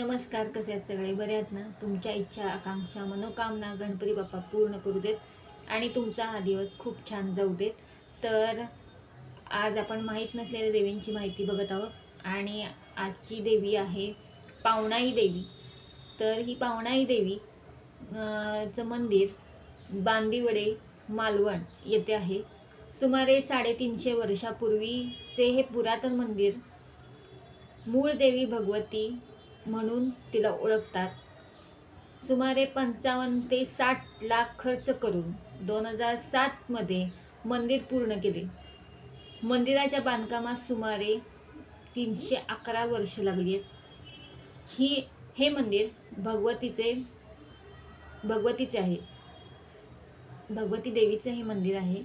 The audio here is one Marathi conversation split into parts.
नमस्कार कसे आहेत सगळे? बरे आहेत ना? तुमच्या इच्छा आकांक्षा मनोकामना गणपती बाप्पा पूर्ण करू देत आणि तुमचा हा दिवस खूप छान जाऊ देत. तर आज आपण माहीत नसलेल्या देवींची माहिती बघत आहोत आणि आजची देवी आहे पावणाई देवी. तर ही पावणाई देवी चं मंदिर बांदिवडे मालवण येथे आहे. सुमारे साडेतीनशे वर्षापूर्वीचे हे पुरातन मंदिर मूळ देवी भगवती म्हणून तिला ओळखतात. सुमारे पंचावन्न ते साठ लाख खर्च करून दोन हजार सातमध्ये मंदिर पूर्ण केले. मंदिराच्या बांधकामास सुमारे तीनशे अकरा वर्ष लागली आहेत. ही हे मंदिर भगवतीचे भगवतीचे आहे. भगवती देवीचं हे मंदिर आहे.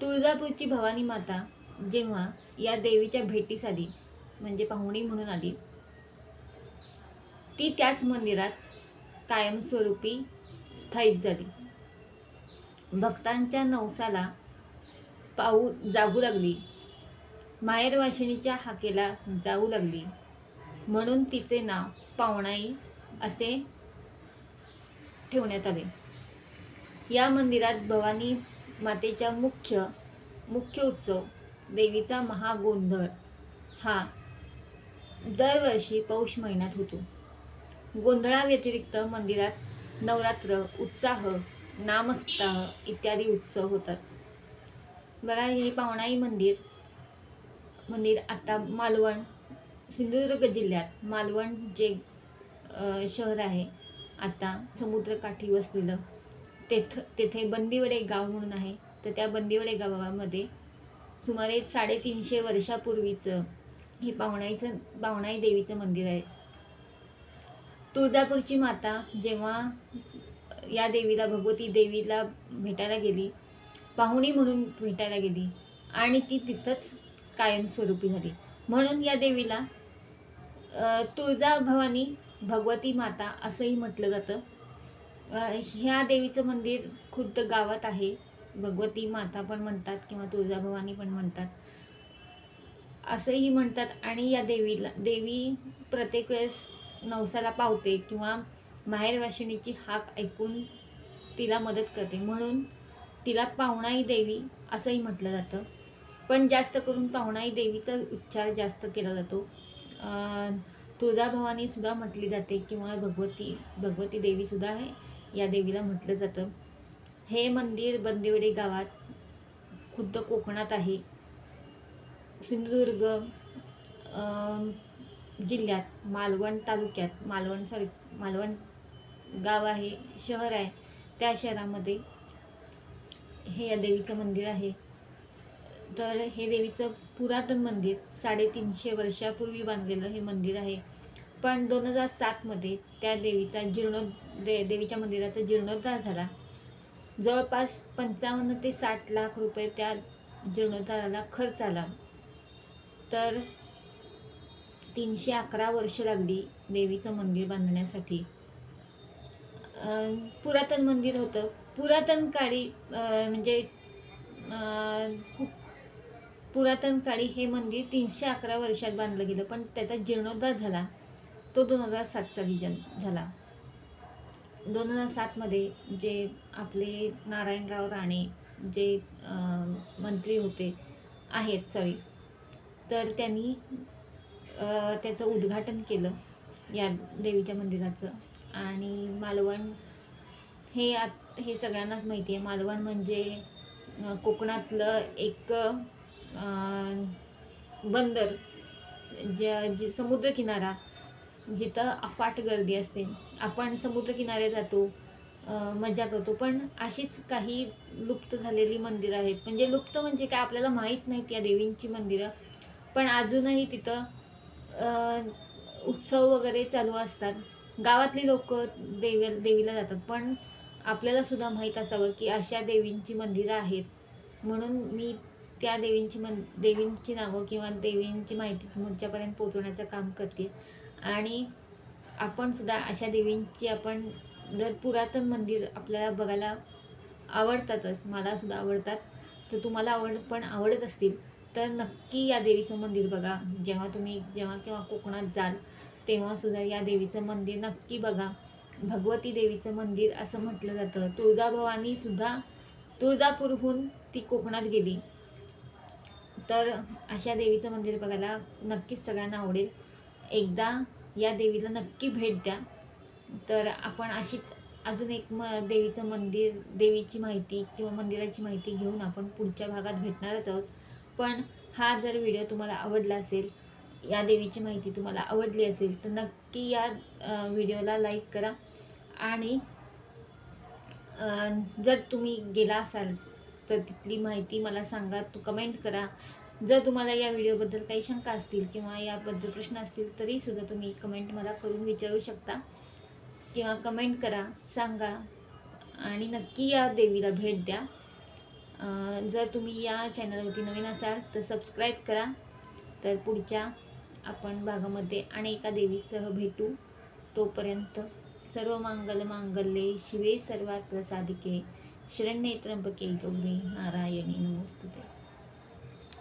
तुळजापूरची भवानी माता जेव्हा या देवीच्या भेटीस आली म्हणजे पाहुणी म्हणून आली ती त्याच मंदिरात कायमस्वरूपी स्थायिक झाली. भक्तांच्या नवसाला पाऊ जागू लागली. माहेरवाशिणीच्या हाकेला जाऊ लागली. म्हणून तिचे नाव पावणाई असे ठेवण्यात आले. या मंदिरात भवानी मातेच्या मुख्य मुख्य उत्सव देवीचा महागोंधळ हा दरवर्षी पौष महिन्यात होतो. गोंधळाव्यतिरिक्त मंदिरात नवरात्र उत्साह नामसप्ताह इत्यादी उत्सव होतात. बघा हे पावणाई मंदिर मंदिर आता मालवण सिंधुदुर्ग जिल्ह्यात मालवण जे शहर आहे आता समुद्रकाठी वसलेलं तेथ तेथे बंदिवडे गाव म्हणून आहे. तर त्या बंदिवडे गावामध्ये सुमारे साडेतीनशे वर्षापूर्वीचं हे पावणाईचं पावणाई देवीचं मंदिर आहे. तुळजापूरची माता जेव्हा या देवीला भगवती देवीला भेटायला गेली पाहुणी म्हणून भेटायला गेली आणि ती तिथंच कायमस्वरूपी झाली. म्हणून या देवीला तुळजा तुळजाभवानी भगवती माता असंही म्हटलं जातं. ह्या देवीचं मंदिर खुद्द गावात आहे. भगवती माता पण म्हणतात किंवा तुळजाभवानी पण म्हणतात. असंही म्हणतात आणि या देवीला देवी प्रत्येक वेळेस नवसाला पावते किंवा माहेरवाशिणीची हाक ऐकून तिला मदत करते. म्हणून तिला पावणाई देवी असंही म्हटलं जातं. पण जास्त करून पावणाई देवीचा उच्चार जास्त केला जातो. तुळजाभवानीसुद्धा तुळजाभवानी सुद्धा म्हटली जाते किंवा भगवती भगवती देवीसुद्धा आहे या देवीला म्हटलं जातं. हे मंदिर बंदिवडे गावात खुद्द कोकणात आहे. सिंधुदुर्ग जिल्ह्यात मालवण तालुक्यात मालवण सॉरी मालवण गाव आहे शहर आहे त्या शहरामध्ये हे या देवीचं मंदिर आहे. तर हे देवीचं पुरातन मंदिर साडेतीनशे वर्षापूर्वी बांधलेलं हे मंदिर आहे. पण दोन हजार सातमध्ये त्या देवीचा जीर्णो दे देवीच्या मंदिराचा जीर्णोद्धार झाला. जवळपास पंचावन्न ते साठ लाख रुपये त्या जीर्णोद्धाराला खर्च आला. तर तीनशे अकरा वर्ष लागली देवीचं मंदिर बांधण्यासाठी. पुरातन मंदिर होतं. पुरातन काळी म्हणजे खूप पुरातन काळी हे मंदिर तीनशे अकरा वर्षात बांधलं गेलं. पण त्याचा जीर्णोद्धार झाला. तो दोन हजार सात साली जन झाला. दोन हजार सातमध्ये जे आपले नारायणराव राणे जे मंत्री होते आहेत सॉरी तर त्यांनी त्याचं उद्घाटन केलं या देवीच्या मंदिराचं. आणि मालवण हे आत हे सगळ्यांनाच माहिती आहे. मालवण म्हणजे कोकणातलं एक बंदर ज्या जी समुद्रकिनारा जिथं अफाट गर्दी असते. आपण समुद्रकिनारे जातो मजा करतो. पण अशीच काही लुप्त झालेली मंदिरं आहेत. म्हणजे लुप्त म्हणजे काय आपल्याला माहीत नाहीत या देवींची मंदिरं. पण अजूनही तिथं उत्सव वगैरे चालू असतात. गावातली लोक देवी देवीला जातात. पण आपल्याला सुद्धा माहीत असावं की अशा देवींची मंदिरं आहेत. म्हणून मी त्या देवींची मन देवींची नावं किंवा देवींची माहिती तुमच्यापर्यंत पोहोचवण्याचं काम करते. आणि आपण सुद्धा अशा देवींची आपण जर पुरातन मंदिर आपल्याला बघायला आवडतातच. मला सुद्धा आवडतात. तर तुम्हाला आवड पण आवडत असतील. तर नक्की या देवीचं मंदिर बघा. जेव्हा तुम्ही जेव्हा केव्हा कोकणात जाल तेव्हासुद्धा या देवीचं मंदिर नक्की बघा. भगवती देवीचं मंदिर असं म्हटलं जातं. तुळजाभवानीसुद्धा तुळजापूरहून ती कोकणात गेली. तर अशा देवीचं मंदिर बघायला नक्कीच सगळ्यांना आवडेल. एकदा या देवीला नक्की भेट द्या. तर आपण अशीच अजून एक म देवीचं मंदिर देवीची माहिती किंवा मंदिराची माहिती घेऊन आपण पुढच्या भागात भेटणारच आहोत. पण हा जर व्हिडिओ तुम्हाला आवडला असेल या देवीची माहिती तुम्हाला आवडली असेल तर नक्की या व्हिडिओला लाईक करा. आणि जर तुम्ही गेला असाल तर तिथली माहिती मला सांगा तू कमेंट करा. जर तुम्हाला या व्हिडिओबद्दल काही शंका असतील किंवा याबद्दल प्रश्न असतील तरीसुद्धा तुम्ही कमेंट मला करून विचारू शकता. किंवा कमेंट करा सांगा. आणि नक्की या देवीला भेट द्या. जर तुम्ही या चॅनलवरती नवीन असाल तर सबस्क्राईब करा. तर पुढच्या आपण भागामध्ये आणि एका देवीसह भेटू. तोपर्यंत सर्व मांगल मांगल्ये. शिवे सर्वात साधिके शरण्ये त्र्यंबके गौरी. नारायणी नमोस्तुते.